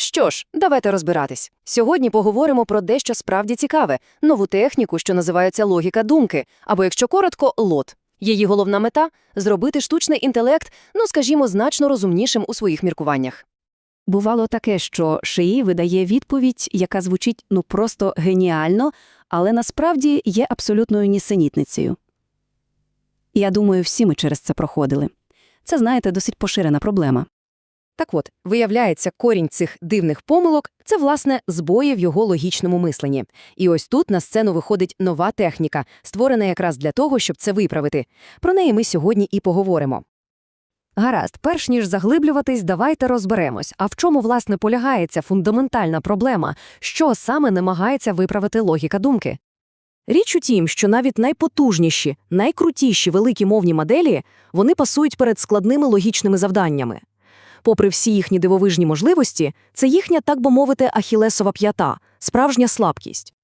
Що ж, давайте розбиратись. Сьогодні поговоримо про дещо справді цікаве – нову техніку, що називається логіка думки, або, якщо коротко, лот. Її головна мета – зробити штучний інтелект, ну, скажімо, значно розумнішим у своїх міркуваннях. Бувало таке, що шиї видає відповідь, яка звучить ну просто геніально, але насправді є абсолютною нісенітницею. Я думаю, всі ми через це проходили. Це, знаєте, досить поширена проблема. Так от, виявляється, корінь цих дивних помилок – це, власне, збої в його логічному мисленні. І ось тут на сцену виходить нова техніка, створена якраз для того, щоб це виправити. Про неї ми сьогодні і поговоримо. Гаразд, перш ніж заглиблюватись, давайте розберемось, а в чому, власне, полягає фундаментальна проблема, що саме намагається виправити логіка думки. Річ у тім, що навіть найпотужніші, найкрутіші великі мовні моделі, вони пасують перед складними логічними завданнями. Попри всі їхні дивовижні можливості, це їхня, так би мовити, ахілесова п'ята, справжня слабкість.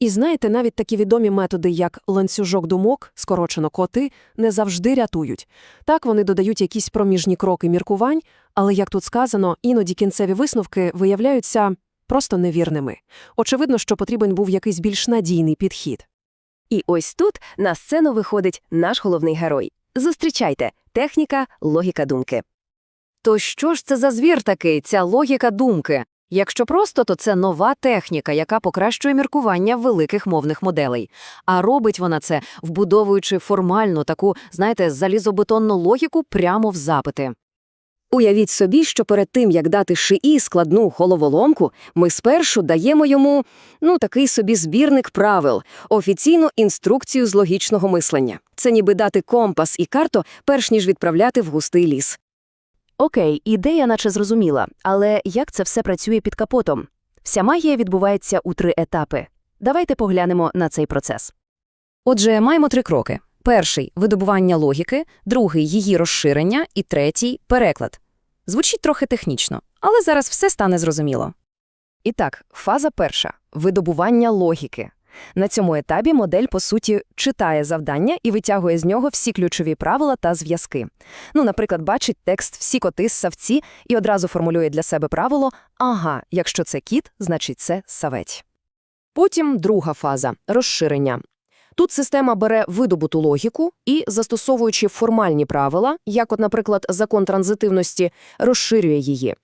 І знаєте, навіть такі відомі методи, як ланцюжок думок, скорочено коти, не завжди рятують. Так вони додають якісь проміжні кроки міркувань, але, як тут сказано, іноді кінцеві висновки виявляються просто невірними. Очевидно, що потрібен був якийсь більш надійний підхід. І ось тут на сцену виходить наш головний герой. Зустрічайте техніка логіка думки. То що ж це за звір такий, ця логіка думки? Якщо просто, то це нова техніка, яка покращує міркування великих мовних моделей. А робить вона це, вбудовуючи формальну таку, знаєте, залізобетонну логіку прямо в запити. Уявіть собі, що перед тим, як дати шиї складну головоломку, ми спершу даємо йому, ну, такий собі збірник правил, офіційну інструкцію з логічного мислення. Це ніби дати компас і карту, перш ніж відправляти в густий ліс. Окей, ідея наче зрозуміла, але як це все працює під капотом? Вся магія відбувається у три етапи. Давайте поглянемо на цей процес. Отже, маємо три кроки. Перший – видобування логіки, другий – її розширення і третій – переклад. Звучить трохи технічно, але зараз все стане зрозуміло. І так, фаза перша – видобування логіки. На цьому етапі модель, по суті, читає завдання і витягує з нього всі ключові правила та зв'язки. Ну, наприклад, бачить текст «всі коти ссавці» і одразу формулює для себе правило «ага, якщо це кіт, значить це савець». Потім друга фаза – розширення. Тут система бере видобуту логіку і, застосовуючи формальні правила, як от, наприклад, закон транзитивності, розширює її.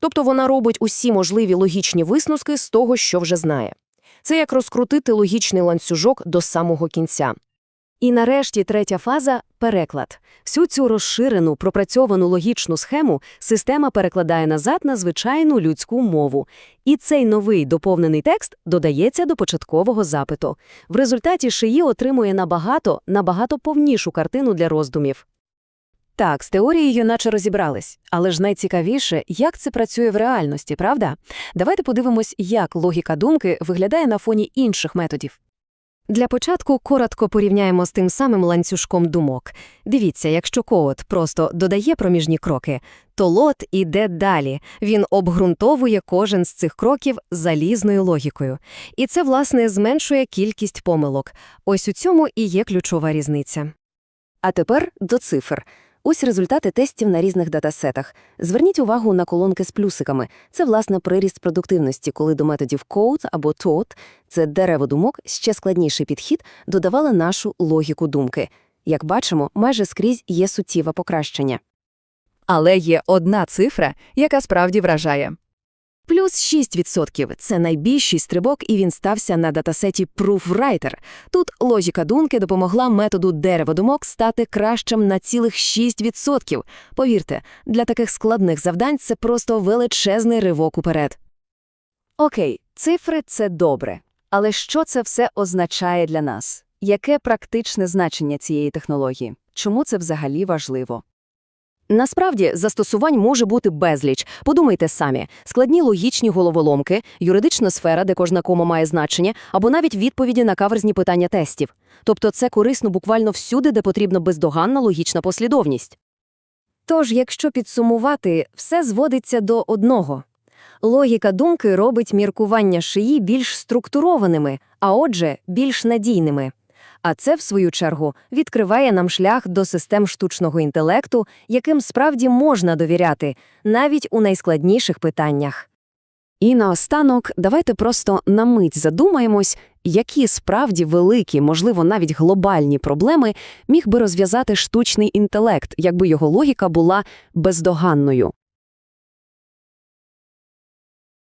Тобто вона робить усі можливі логічні висновки з того, що вже знає. Це як розкрутити логічний ланцюжок до самого кінця. І нарешті третя фаза – переклад. Всю цю розширену, пропрацьовану логічну схему система перекладає назад на звичайну людську мову. І цей новий доповнений текст додається до початкового запиту. В результаті шиї отримує набагато, набагато повнішу картину для роздумів. Так, з теорією наче розібрались, але ж найцікавіше, як це працює в реальності, правда? Давайте подивимось, як логіка думки виглядає на фоні інших методів. Для початку коротко порівняємо з тим самим ланцюжком думок. Дивіться, якщо код просто додає проміжні кроки, то лот іде далі. Він обґрунтовує кожен з цих кроків залізною логікою. І це, власне, зменшує кількість помилок. Ось у цьому і є ключова різниця. А тепер до цифр. Ось результати тестів на різних датасетах. Зверніть увагу на колонки з плюсиками. Це, власне, приріст продуктивності, коли до методів code або taught, це дерево думок, ще складніший підхід, додавали нашу логіку думки. Як бачимо, майже скрізь є суттєве покращення. Але є одна цифра, яка справді вражає. Плюс 6% – це найбільший стрибок, і він стався на датасеті ProofWriter. Тут логіка думки допомогла методу дереводумок стати кращим на цілих 6%. Повірте, для таких складних завдань це просто величезний ривок уперед. Окей, цифри – це добре. Але що це все означає для нас? Яке практичне значення цієї технології? Чому це взагалі важливо? Насправді, застосувань може бути безліч. Подумайте самі. Складні логічні головоломки, юридична сфера, де кожна кома має значення, або навіть відповіді на каверзні питання тестів. Тобто це корисно буквально всюди, де потрібна бездоганна логічна послідовність. Тож, якщо підсумувати, все зводиться до одного. Логіка думки робить міркування шиї більш структурованими, а отже, більш надійними. А це, в свою чергу, відкриває нам шлях до систем штучного інтелекту, яким справді можна довіряти, навіть у найскладніших питаннях. І наостанок, давайте просто на мить задумаємось, які справді великі, можливо, навіть глобальні проблеми міг би розв'язати штучний інтелект, якби його логіка була бездоганною.